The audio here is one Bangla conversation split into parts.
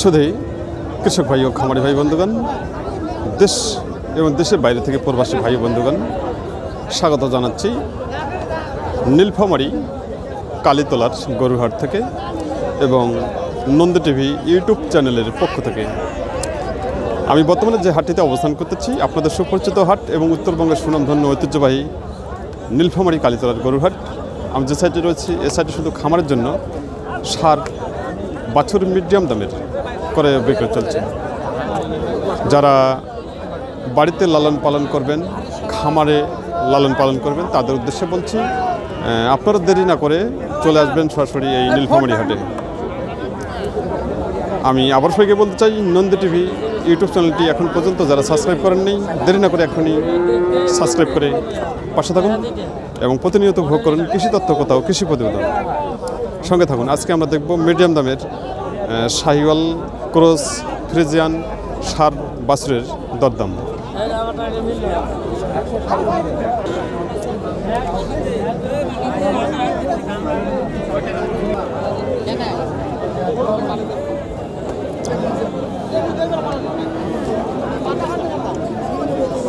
শুধুই কৃষক ভাই ও খামারি ভাই বন্ধুগণ, দেশ এবং দেশের বাইরে থেকে প্রবাসী ভাই বন্ধুগণ, স্বাগত জানাচ্ছি নীলফামারি কালীতলার গরুহাট থেকে এবং নন্দ টিভি ইউটিউব চ্যানেলের পক্ষ থেকে। আমি বর্তমানে যে হাটটিতে অবস্থান করতেছি, আপনাদের সুপরিচিত হাট এবং উত্তরবঙ্গের সুনামধন্য ঐতিহ্যবাহী নীলফামারি কালীতলার গরুহাট। আমি যে সাইডে রয়েছি, এ সাইডে শুধু খামারের জন্য সার বাছুর মিডিয়াম দামের করে বিক্রয় চলছে। যারা বাড়িতে লালন পালন করবেন, খামারে লালন পালন করবেন, তাদের উদ্দেশ্যে বলছি আপনারা দেরি না করে চলে আসবেন সরাসরি এই নীলফামারি হাটে। আমি আবার সবাইকে বলতে চাই, নন্দী টিভি ইউটিউব চ্যানেলটি এখন পর্যন্ত যারা সাবস্ক্রাইব করেন নেই, দেরি না করে এখনই সাবস্ক্রাইব করে পাশে থাকুন এবং প্রতিনিয়ত ভোগ করুন কৃষি তথ্য কোথাও কৃষি প্রতিবেদন। সঙ্গে থাকুন, আজকে আমরা দেখব মিডিয়াম দামের শাহিওয়াল, ক্রস, ফ্রিজিয়ান, সার, বাছুরের দরদাম।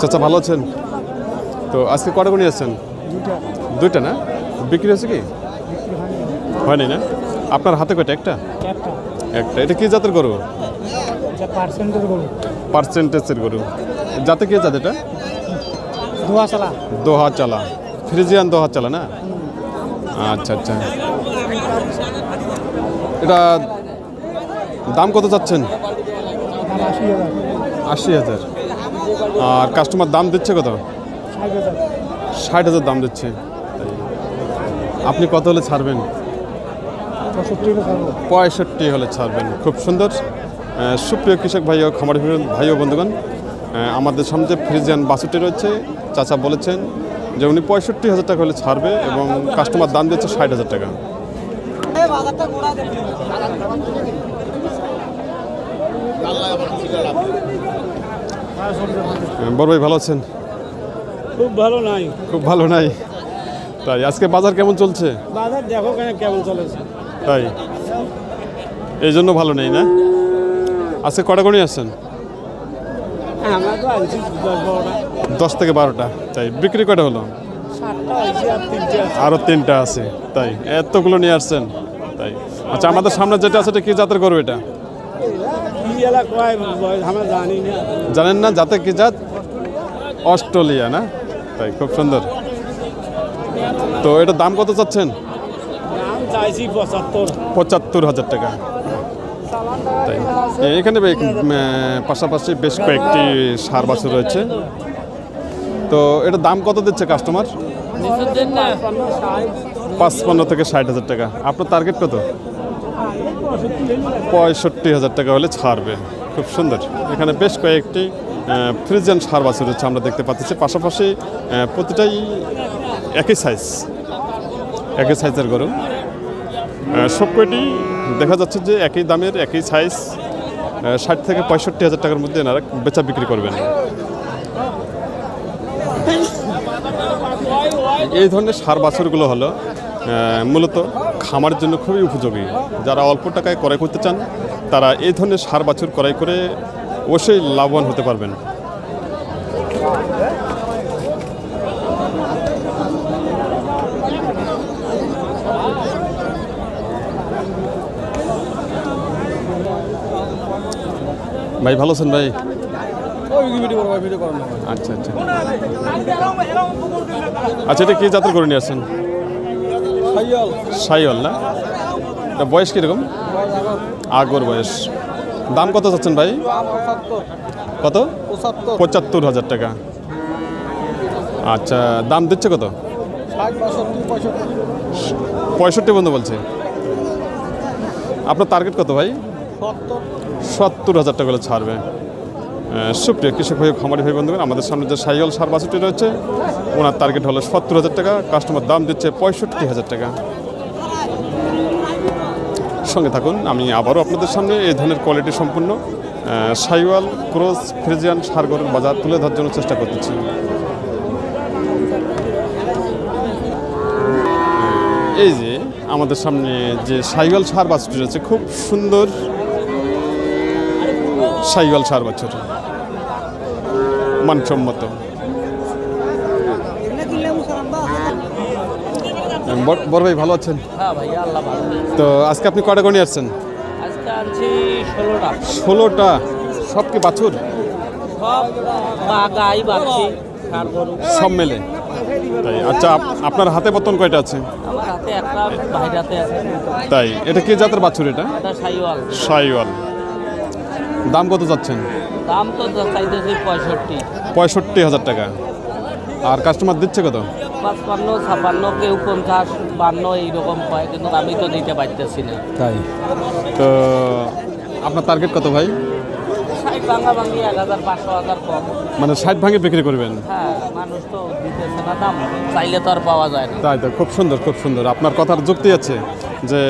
চাচা ভালো আছেন? তো আজকে কটা গুণি আছেন দুইটা না? বিক্রি হয়েছে কি? হয়নি না? আপনার হাতে কয়টা একটা? একটা। এটা কি জাতের গরু? পার্সেন্টেজের গরু। যাতে কি জাত এটা? চালা দোহা চালা ফ্রিজিয়ান দোহা চালা না? আচ্ছা আচ্ছা। এটা দাম কত চাচ্ছেন? আশি হাজার। আর কাস্টমার দাম দিচ্ছে কত? ষাট হাজার। দাম দিচ্ছে। আপনি কত হলে ছাড়বেন? পঁয়ষট্টি হলে ছাড়বেন। খুব সুন্দর। সুপ্রিয় কৃষক ভাই ও খামারি ভাই ও বন্ধুগণ আমাদের সামনে যে ফ্রিজিয়ান বাসুটি রয়েছে চাচা বলেছেন যে উনি পঁয়ষট্টি হাজার টাকা হলে ছাড়বে এবং কাস্টমার দাম দিচ্ছে ষাট হাজার টাকা। বড় ভাই ভালো আছেন? খুব ভালো নাই। খুব ভালো নাই? তাই আজকে বাজার কেমন চলছে? বাজার দেখো কেন কেমন চলেছে তাই এই জন্য ভালো নেই না? আজকে কটা গণি আসছেন আমরা তো আনছি দশ বারোটা। দশ থেকে বারোটা তাই বিক্রি কটা হলো? সাতটা আনছি আর তিনটে আছে। আরও তিনটা আছে তাই এতগুলো নিয়ে আসছেন তাই। আচ্ছা আমাদের সামনে যেটা আছে এটা কি জাতের গরু এটা? এলা কয় আমরা জানি না। জানেন না জাতে কি জাত? অস্ট্রেলিয়া না? তাই খুব সুন্দর। তো এটার দাম কত চাচ্ছেন? চাইছি পঁচাত্তর। পঁচাত্তর হাজার টাকা। তাই। এখানে পাশাপাশি বেশ কয়েকটি সার বাছুর রয়েছে। তো এটার দাম কত দিচ্ছে কাস্টমার? পাঁচপান্ন থেকে ষাট হাজার টাকা। আপনার টার্গেট কত? পঁয়ষট্টি হাজার টাকা হলে ছাড়বে। খুব সুন্দর। এখানে বেশ কয়েকটি ফ্রিজিয়ান সার বাছুর হচ্ছে আমরা দেখতে পাচ্ছি। পাশাপাশি প্রতিটাই একই সাইজ একই সাইজের গরু। সবকটি দেখা যাচ্ছে যে একই দামের, একই সাইজ ষাট থেকে পঁয়ষট্টি হাজার টাকার মধ্যে এনারা বেচা বিক্রি করবেন। এই ধরনের সার বাছুরগুলো হলো মূলত খামারের জন্য খুবই উপযোগী। যারা অল্প টাকায় ক্রয় করতে চান, তারা এই ধরনের সার বাছুর ক্রয় করে অবশ্যই লাভবান হতে পারবেন। ভাই, ভালো আছেন ভাই? আচ্ছা আচ্ছা। আচ্ছা এটা কি জাতের করে নিয়ে আসছেন? সাইওয়াল না? এটা বয়স কীরকম? আগর বয়স। দাম কত চাচ্ছেন ভাই? কত? পঁচাত্তর। হাজার টাকা। আচ্ছা দাম দিচ্ছে কত? পঁয়ষট্টি। বন্ধু বলছে। আপনার টার্গেট কত ভাই? সত্তর হাজার টাকা হলে ছাড়বে। সুপ্রিয় কৃষক ভাই, খামারি ভাই, বন্ধুগণ, আমাদের সামনে যে সাইকেল সার বাসুটি রয়েছে, ওনার টার্গেট হলো সত্তর হাজার টাকা, কাস্টমার দাম দিচ্ছে পঁয়ষট্টি হাজার টাকা। সঙ্গে থাকুন, আমি আবারও আপনাদের সামনে এই ধরনের কোয়ালিটি সম্পূর্ণ সাইওয়াল ক্রস ফ্রিজিয়ান সার গরুর বাজার তুলে ধরার জন্য চেষ্টা করতেছি। এই যে আমাদের সামনে যে সাইওয়াল সার বাসটি রয়েছে, খুব সুন্দর সাইওয়াল সার বছর। মানসম্মত। বড়- বড় ভাই ভালো আছেন? হ্যাঁ তো আজকে আপনি কটা গণি আসছেন? ষোলোটা। সব কি বাছুর? সব মেলে। তাই আচ্ছা আপ- আপনার হাতে বর্তন কয়টা আছে? তাই এটা কি জাতের বাছুর এটা? সাইওয়াল। দাম কত যাচ্ছেন? দাম তো চাইতেছি পঁয়ষট্টি। পঁয়ষট্টি হাজার টাকা। আর কাস্টমার দিচ্ছে কত? পাঁচপান্ন ছাপান্ন কেউ পঞ্চাশ বান্ন এইরকম হয় কিন্তু আমি তো দিতে পারতেছি না। তাই। তো আপনার টার্গেট কত ভাই? ষাট ভাঙা ভাঙি এক হাজার পাঁচশো হাজার কম। মানে ষাট ভাঙে বিক্রি করবেন? হ্যাঁ মানুষ তো দিতেছে না দাম চাইলে তো আর পাওয়া যায় না। তাই তো খুব সুন্দর খুব সুন্দর। আপনার কথার যুক্তি আছে যে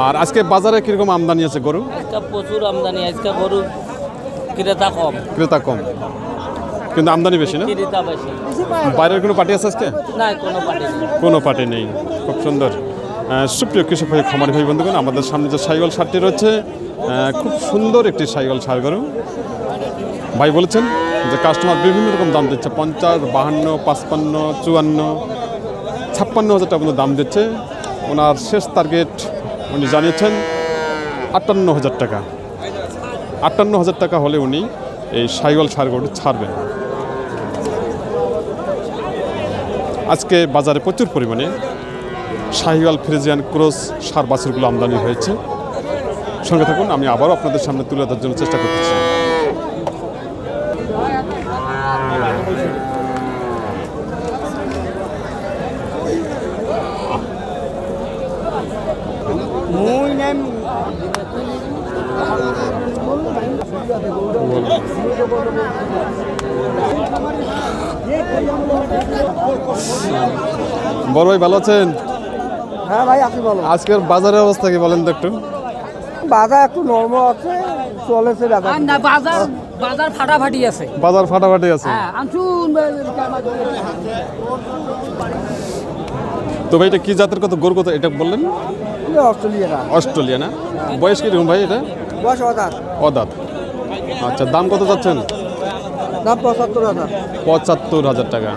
আর আজকে বাজারে কীরকম আমদানি আছে গরু? প্রচুর আমদানি আজকে গরু ক্রেতা কম। ক্রেতা কম। কিন্তু আমদানি বেশি না? বাইরের কোনো পার্টি আছে আজকে? না কোনো পার্টি নেই। কোনো পার্টি নেই। খুব সুন্দর। সুপ্রিয় কৃষক ভাই খামারি ভাই বন্ধুগণ আমাদের সামনে যে সাইগল সারটি রয়েছে খুব সুন্দর একটি সাইগল সার গরু। ভাই বলেছেন যে কাস্টমার বিভিন্ন রকম দাম দিচ্ছে পঞ্চাশ বাহান্ন পাঁচপান্ন চুয়ান্ন ছাপ্পান্ন হাজার টাকা পর্যন্ত দাম দিচ্ছে। ওনার শেষ টার্গেট উনি জানিয়েছেন আটান্ন হাজার টাকা। আটান্ন হাজার টাকা হলে উনি এই সাইগল সার ছাড়বেন। আজকে বাজারে প্রচুর পরিমাণে শাহিওয়াল ফ্রিজিয়ান ক্রস সার বাছুরগুলো আমদানি হয়েছে। সঙ্গে থাকুন, আমি আবারও আপনাদের সামনে তুলে ধরার জন্য চেষ্টা করতেছি। বড় ভাই ভালো আছেন? হ্যাঁ ভাই আপনি বলো আজকের বাজারের অবস্থা কি বলেন তো একটু? বাজার একটু নর্ম আছে চলেছে না বাজার বাজার ফাটাফাটি আছে। বাজার ফাটাফাটি আছে? হ্যাঁ তো ভাই এটা কি জাতের কত গরু কত এটা বললেন? অস্ট্রেলিয়াটা অস্ট্রেলিয়া না? বয়স কীরকম ভাই এটা? বয়স হাজার অদাত। আচ্ছা দাম কত যাচ্ছেন দাম পঁচাত্তর হাজার। পঁচাত্তর হাজার টাকা।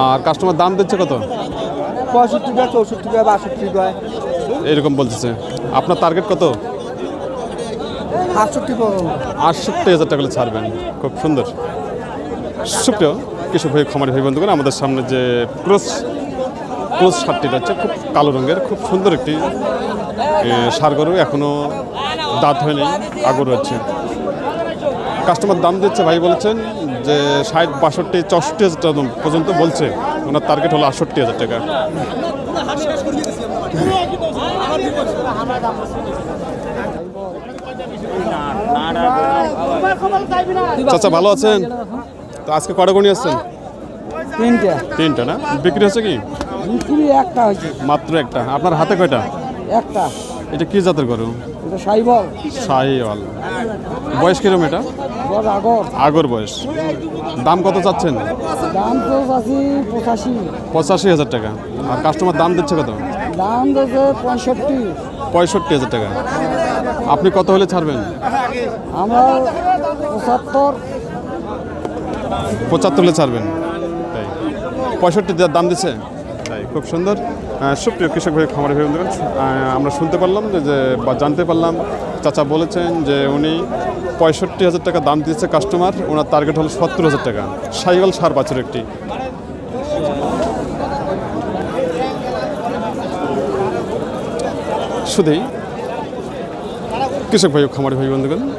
আর কাস্টমার দাম দিচ্ছে কত? পঁয়ষট্টি গায় চৌষট্টি গায় বাষট্টি গায় এরকম বলতেছে। আপনার টার্গেট কত? আটষট্টি আটষট্টি হাজার টাকা ছাড়বেন। খুব সুন্দর। সুপ্রিয় কৃষক ভাই খামারি ভাই বন্ধুগণ আমাদের সামনে যে ক্রস ক্রস সারটি রয়েছে খুব কালো রঙের খুব সুন্দর একটি সার গরু এখনও দাঁত হয়নি আগর রয়েছে কাস্টমার দাম দিচ্ছে ভাই বলেছেন যে ষাট বাষট্টি চৌষট্টি হাজার টাকা পর্যন্ত বলছে। ওনার টার্গেট হলো আটষট্টি হাজার টাকা। চাচা ভালো আছেন? তো আজকে কটা গণি আসছেন? তিনটে। তিনটা না? বিক্রি হচ্ছে কি? বিক্রি একটা হয়েছে। মাত্র একটা। আপনার হাতে কয়টা? একটা। এটা কি জাতের গরু? এটা সাইবল। শাহিওয়াল বয়স কিরম এটা? আগর। আগর বয়স। দাম কত চাচ্ছেন? দাম তো আছে পঁচাশি। পঁচাশি হাজার টাকা। আর কাস্টমার দাম দিচ্ছে কত? দাম দিচ্ছে পঁয়ষট্টি। পঁয়ষট্টি হাজার টাকা। আপনি কত হলে ছাড়বেন? আমরা পঁচাত্তর। পঁচাত্তর হলে ছাড়বেন। পঁয়ষট্টি দাম দিচ্ছে? খুব সুন্দর। সুপ্রিয় কৃষক ভাই খামারি ভাই বন্ধুগণ, আমরা শুনতে পারলাম যে- বা জানতে পারলাম চাচা বলেছেন যে উনি পঁয়ষট্টি হাজার টাকা দাম দিয়েছে কাস্টমার ওনার টার্গেট হলো সত্তর হাজার টাকা। সাইকেল সার বাছুর একটি। শুধুই কৃষক ভাই খামারি ভাই বন্ধুগণ।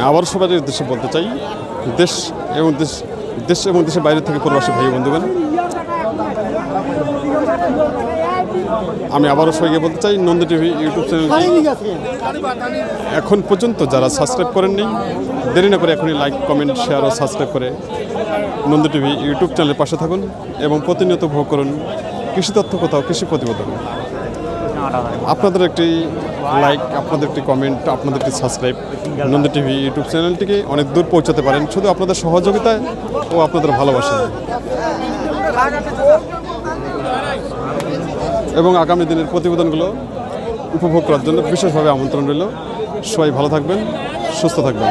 আবার সবার উদ্দেশ্যে বলতে চাই দেশ এবং দেশ দেশ এবং দেশের বাইরে থেকে প্রবাসী ভাই বন্ধুগণ আমি আবারও সবাইকে বলতে চাই, নন্দী টিভি ইউটিউব চ্যানেলটি এখন পর্যন্ত যারা সাবস্ক্রাইব করেননি, দেরি না করে এখনই লাইক কমেন্ট শেয়ার ও সাবস্ক্রাইব করে নন্দী টিভি ইউটিউব চ্যানেলের পাশে থাকুন এবং প্রতিনিয়ত ভোগ করুন কৃষি তথ্য কোথাও, কৃষি প্রতিবেদন। আপনাদের একটি লাইক আপনাদের একটি কমেন্ট আপনাদের একটি সাবস্ক্রাইব নন্দী টিভি ইউটিউব চ্যানেলটিকে অনেক দূর পৌঁছাতে পারেন। শুধু আপনাদের সহযোগিতায় ও আপনাদের ভালোবাসা এবং আগামী দিনের প্রতিবেদনগুলো উপভোগ করার জন্য বিশেষভাবে আমন্ত্রণ রইল। সবাই ভালো থাকবেন, সুস্থ থাকবেন।